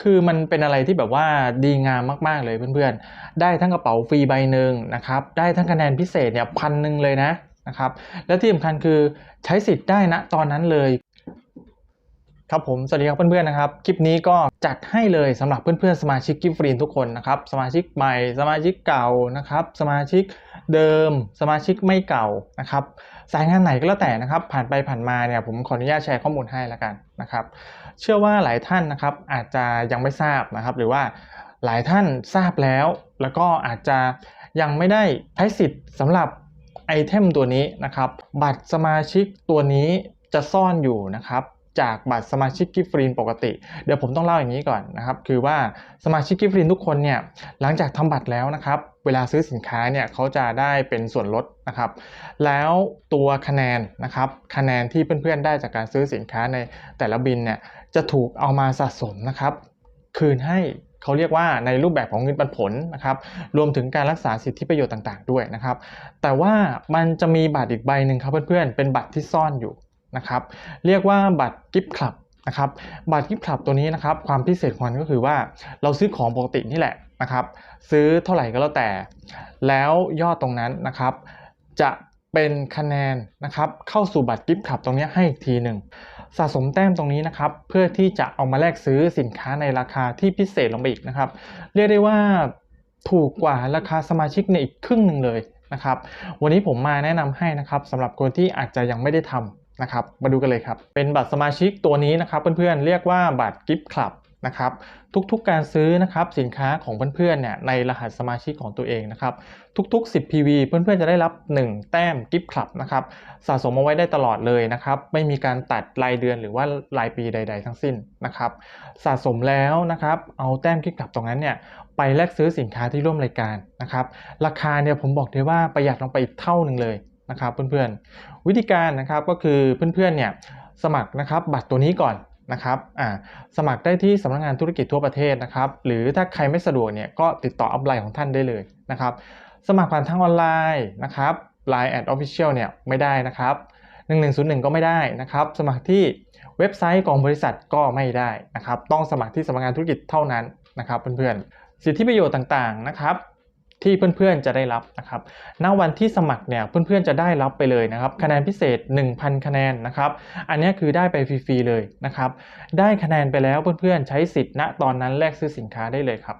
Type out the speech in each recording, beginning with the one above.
คือมันเป็นอะไรที่แบบว่าดีงามมากๆเลยเพื่อนๆ ได้ทั้งกระเป๋าฟรีใบหนึ่งนะครับ ได้ทั้งคะแนนพิเศษเนี่ยพันหนึ่งเลยนะนะครับ และที่สำคัญคือใช้สิทธิ์ได้นะตอนนั้นเลย ครับผม สวัสดีครับเพื่อนๆนะครับ คลิปนี้ก็จัดให้เลยสำหรับเพื่อนๆสมาชิกกิฟฟรีนทุกคนนะครับ สมาชิกใหม่ สมาชิกเก่านะครับ สมาชิกเดิม สมาชิกไม่เก่านะครับ สายงานไหนก็แล้วแต่นะครับ ผ่านไปผ่านมาเนี่ยผมขออนุญาตแชร์ข้อมูลให้แล้วกันนะครับ เชื่อว่าหลายท่านนะครับอาจจะยังไม่ทราบนะครับ หรือว่าหลายท่านทราบแล้ว แล้วก็อาจจะยังไม่ได้ใช้สิทธิ์สำหรับไอเทมตัวนี้นะครับ บัตรสมาชิกตัวนี้จะซ่อนอยู่นะครับ จากบัตรสมาชิกกิฟฟรีนปกติ เดี๋ยวผมต้องเล่าอย่างนี้ก่อนนะครับ คือว่าสมาชิกกิฟฟรีนทุกคนเนี่ยหลังจากทำบัตรแล้วนะครับ เวลาซื้อสินค้าเนี่ยเขาจะได้เป็นส่วนลดนะครับ แล้วตัวคะแนนนะครับ คะแนนที่เพื่อนๆได้จากการซื้อสินค้าในแต่ละบินเนี่ยจะถูกเอามาสะสมนะครับ คืนให้เขาเรียกว่าในรูปแบบของเงินปันผลนะครับ รวมถึงการรักษาสิทธิประโยชน์ต่าง ๆ ด้วยนะครับ แต่ว่ามันจะมีบัตรอีกใบหนึ่งครับเพื่อนๆ เป็นบัตรที่ซ่อนอยู่ นะครับเรียกว่าบัตรกิฟต์คลับนะครับบัตรกิฟต์คลับตัวนี้นะครับความพิเศษของมันก็คือว่าเราซื้อของปกตินี่แหละนะครับซื้อเท่าไหร่ก็แล้วแต่ แล้วยอดตรงนั้นนะครับ จะเป็นคะแนนนะครับเข้าสู่บัตรกิฟต์คลับตรงนี้ให้อีกทีหนึ่งสะสมแต้มตรงนี้นะครับเพื่อที่จะเอามาแลกซื้อสินค้าในราคาที่พิเศษลงไปอีกนะครับ เรียกได้ว่าถูกกว่าราคาสมาชิกในอีกครึ่งหนึ่งเลยนะครับ วันนี้ผมมาแนะนำให้นะครับสำหรับคนที่อาจจะยังไม่ได้ทำ นะครับ มาดูกันเลยครับ เป็นบัตรสมาชิกตัวนี้นะครับ เพื่อนๆ เรียกว่าบัตรกิฟต์คลับนะครับทุกๆการซื้อนะครับสินค้าของเพื่อนๆเนี่ยในรหัสสมาชิกของตัวเองนะครับทุก ๆ 10 PV เพื่อนๆจะได้รับ 1 แต้มกิฟต์คลับนะครับสะสมเอาไว้ได้ตลอดเลยนะครับไม่มีการตัดรายเดือนหรือว่ารายปีใด ๆ ทั้งสิ้นนะครับสะสมแล้วนะครับเอาแต้มกิฟต์คลับตรงนั้นเนี่ยไปแลกซื้อสินค้าที่ร่วมรายการนะครับราคาเนี่ยผมบอกได้ว่าประหยัดลงไปอีกเท่าหนึ่งเลย นะครับเพื่อนๆ วิธีการนะครับก็คือเพื่อนๆเนี่ยสมัครนะครับบัตรตัวนี้ก่อนนะครับอ่าสมัครได้ที่สำนักงานธุรกิจทั่วประเทศนะครับ หรือถ้าใครไม่สะดวกเนี่ยก็ติดต่ออัพไลน์ของท่านได้เลยนะครับ สมัครผ่านทางออนไลน์นะครับ Line แอดออฟฟิเชียลเนี่ยไม่ได้นะครับ1101 ก็ไม่ได้นะครับ สมัครที่เว็บไซต์ของบริษัทก็ไม่ได้นะครับ ต้องสมัครที่สำนักงานธุรกิจเท่านั้นนะครับเพื่อนๆ สิทธิประโยชน์ต่างๆนะครับ ที่เพื่อนๆจะได้รับนะครับณวันที่สมัครเนี่ยเพื่อนๆจะได้รับไปเลยนะครับ คะแนนพิเศษ 1,000 คะแนนนะครับ อันนี้คือได้ไปฟรีๆเลยนะครับ ได้คะแนนไปแล้วเพื่อนๆใช้สิทธิ์ณตอนนั้นแลกซื้อสินค้าได้เลยครับ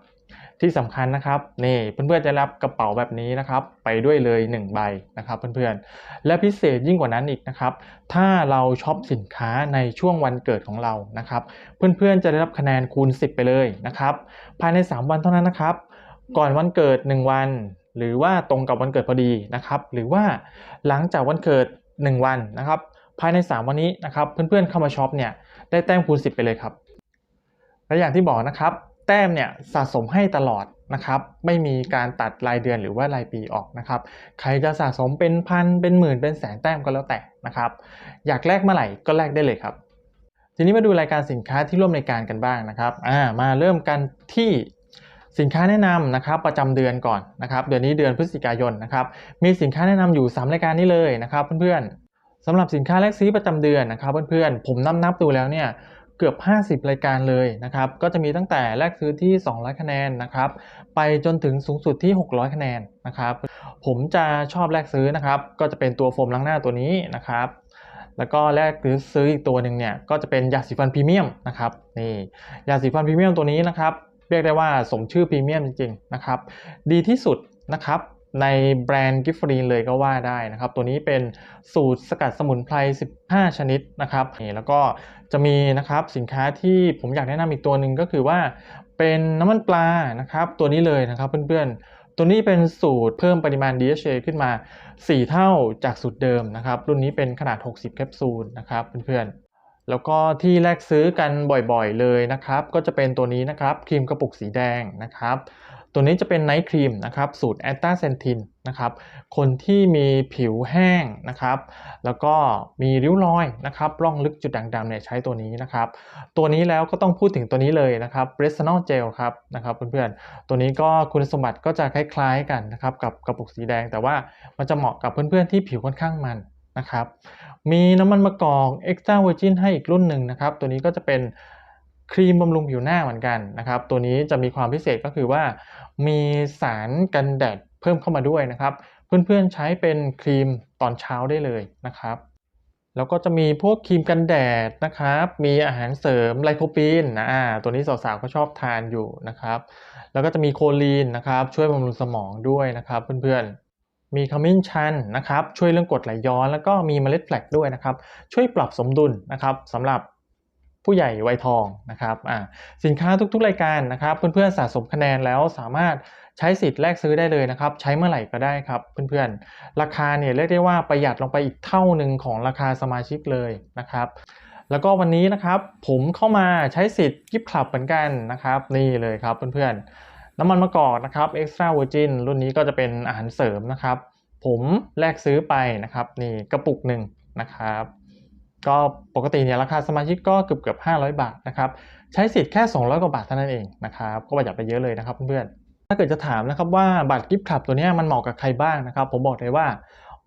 ที่สำคัญนะครับนี่เพื่อนๆจะรับกระเป๋าแบบนี้นะครับไปด้วยเลย 1 ใบนะครับเพื่อนๆ และพิเศษยิ่งกว่านั้นอีกนะครับถ้าเราช็อปสินค้าในช่วงวันเกิดของเรานะครับ เพื่อนๆจะได้รับคะแนนคูณ 10 ไปเลยนะครับภายใน 3 วันเท่านั้นนะครับ ก่อนวันเกิด 1 วัน หรือว่าตรงกับวันเกิดพอดีนะครับ หรือว่าหลังจากวันเกิด 1 วันนะครับ ภายใน 3 วันนี้นะครับ เพื่อนๆเข้ามาช็อปเนี่ยได้แต้มคูณ 10 ไปเลยครับ และอย่างที่บอกนะครับ แต้มเนี่ยสะสมให้ตลอดนะครับไม่มีการตัดรายเดือนหรือว่ารายปีออกนะครับใครจะสะสมเป็นพันเป็นหมื่นเป็นแสนแต้มก็แล้วแต่นะครับอยากแลกเมื่อไหร่ก็แลกได้เลยครับ ทีนี้มาดูรายการสินค้าที่ร่วมรายการกันบ้างนะครับอ่ามาเริ่มกันที่ สินค้าแนะนำนะครับประจำเดือนก่อนนะครับเดือนนี้เดือนพฤศจิกายนนะครับมีสินค้าแนะนำอยู่ 3 รายการนี้เลยนะครับเพื่อนๆสำหรับสินค้าแลกซื้อประจำเดือนนะครับเพื่อนๆผมนับนับดูแล้วเนี่ยเกือบ 50 รายการเลยนะครับก็จะมีตั้งแต่แลกซื้อที่ 200 คะแนนนะครับไปจนถึงสูงสุดที่ 600 คะแนนนะครับผมจะชอบแลกซื้อนะครับก็จะเป็นตัวโฟมล้างหน้าตัวนี้นะครับแล้วก็แลกหรือซื้ออีกตัวหนึ่งเนี่ยก็จะเป็นยาสีฟันพรีเมียมนะครับนี่ยาสีฟันพรีเมียมตัวนี้นะครับ เรียกได้ว่าสมชื่อพรีเมียมจริงๆนะครับ ดีที่สุดนะครับในแบรนด์กิฟฟรีนเลยก็ว่าได้นะครับ ตัวนี้เป็นสูตรสกัดสมุนไพร 15 ชนิดนะครับนี่แล้วก็จะมีนะครับสินค้าที่ผมอยากแนะนำอีกตัวหนึ่งก็คือว่า เป็นน้ำมันปลานะครับ ตัวนี้เลยนะครับเพื่อนๆ ตัวนี้เป็นสูตรเพิ่มปริมาณ DHA ขึ้นมา 4 เท่าจากสูตรเดิมนะครับ รุ่นนี้เป็นขนาด 60 แคปซูลนะครับเพื่อนๆ แล้วก็ที่แลกซื้อกันบ่อยๆเลยนะครับ ก็จะเป็นตัวนี้นะครับครีมกระปุกสีแดงนะครับ ตัวนี้จะเป็นไนท์ครีมนะครับสูตรแอตตาเซนทินนะครับคนที่มีผิวแห้งนะครับ แล้วก็มีริ้วรอยนะครับร่องลึกจุดด่างดำเนี่ยใช้ตัวนี้นะครับ ตัวนี้แล้วก็ต้องพูดถึงตัวนี้เลยนะครับเบรส n น l เจลครับนะครับเพื่อนๆตัวนี้ก็คุณสมบัติก็จะคล้ายๆกันนะครับกับกระปุกสีแดง แต่ว่ามันจะเหมาะกับเพื่อนๆที่ผิวค่อนข้างมันนะครับ มีน้ำมันมะกอกเอ็กซ์ตร้าเวอร์จินให้อีกรุ่นหนึ่งนะครับ ตัวนี้ก็จะเป็นครีมบำรุงผิวหน้าเหมือนกันนะครับ ตัวนี้จะมีความพิเศษก็คือว่า มีสารกันแดดเพิ่มเข้ามาด้วยนะครับ เพื่อนๆใช้เป็นครีมตอนเช้าได้เลยนะครับ แล้วก็จะมีพวกครีมกันแดดนะครับ มีอาหารเสริมไลโคปีนนะตัวนี้สาวๆก็ชอบทานอยู่นะครับ แล้วก็จะมีโคลีนนะครับ ช่วยบำรุงสมองด้วยนะครับ เพื่อนๆ มีขมิ้นชันนะครับช่วยเรื่องกรดไหลย้อน แล้วก็มีเมล็ดแฟลกด้วยนะครับช่วยปรับสมดุลนะครับสำหรับผู้ใหญ่วัยทองนะครับอ่าสินค้าทุกๆ รายการนะครับ เพื่อนๆสะสมคะแนนแล้วสามารถใช้สิทธิ์แลกซื้อได้เลยนะครับ ใช้เมื่อไหร่ก็ได้ครับเพื่อนๆ ราคาเนี่ยเรียกได้ว่าประหยัดลงไปอีกเท่าหนึ่งของราคาสมาชิกเลยนะครับ แล้วก็วันนี้นะครับผมเข้ามาใช้สิทธิ์กิฟต์คลับเหมือนกันนะครับ นี่เลยครับเพื่อนๆ น้ำมันมะกอกนะครับ extra virgin รุ่นนี้ก็จะเป็นอาหารเสริมนะครับ ผมแลกซื้อไปนะครับนี่กระปุกหนึ่งนะครับ ก็ปกติเนี่ยราคาสมาชิกก็เกือบเกือบ500 บาทนะครับใช้สิทธิ์แค่ 200 กว่าบาทเท่านั้นเองนะครับก็ประหยัดไปเยอะเลยนะครับเพื่อนๆถ้าเกิดจะถามนะครับว่าบัตรกิฟต์คลับตัวนี้มันเหมาะกับใครบ้างนะครับ ผมบอกเลยว่า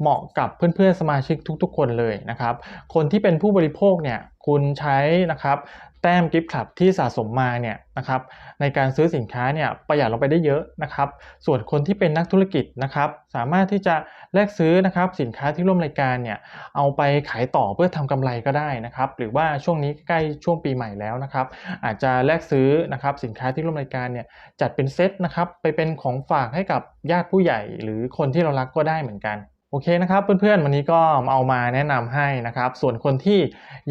เหมาะกับเพื่อนๆสมาชิกทุก ๆ คนเลยนะครับ คนที่เป็นผู้บริโภคเนี่ย คุณใช้นะครับแต้มกิฟต์คลับที่สะสมมาเนี่ยนะครับในการซื้อสินค้าเนี่ยประหยัดลงไปได้เยอะนะครับ ส่วนคนที่เป็นนักธุรกิจนะครับ สามารถที่จะแลกซื้อนะครับสินค้าที่ร่วมรายการเนี่ยเอาไปขายต่อเพื่อทำกำไรก็ได้นะครับ หรือว่าช่วงนี้ใกล้ช่วงปีใหม่แล้วนะครับ อาจจะแลกซื้อนะครับสินค้าที่ร่วมรายการเนี่ยจัดเป็นเซตนะครับไปเป็นของฝากให้กับญาติผู้ใหญ่ หรือคนที่เรารักก็ได้เหมือนกัน โอเคนะครับเพื่อนๆวันนี้ก็เอามาแนะนำให้นะครับ ส่วนคนที่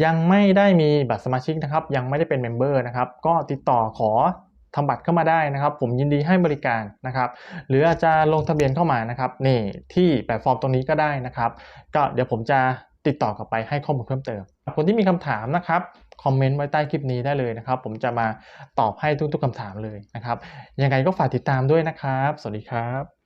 ยังไม่ได้มีบัตรสมาชิกนะครับ ยังไม่ได้เป็นเมมเบอร์นะครับ ก็ติดต่อขอทำบัตรเข้ามาได้นะครับ ผมยินดีให้บริการนะครับ หรืออาจจะลงทะเบียนเข้ามานะครับนี่ที่แพลตฟอร์มตรงนี้ก็ได้นะครับ ก็เดี๋ยวผมจะติดต่อกลับไปให้ข้อมูลเพิ่มเติม คนที่มีคำถามนะครับคอมเมนต์ไว้ใต้คลิปนี้ได้เลยนะครับ ผมจะมาตอบให้ทุกๆคำถามเลยนะครับ ยังไงก็ฝากติดตามด้วยนะครับ สวัสดีครับ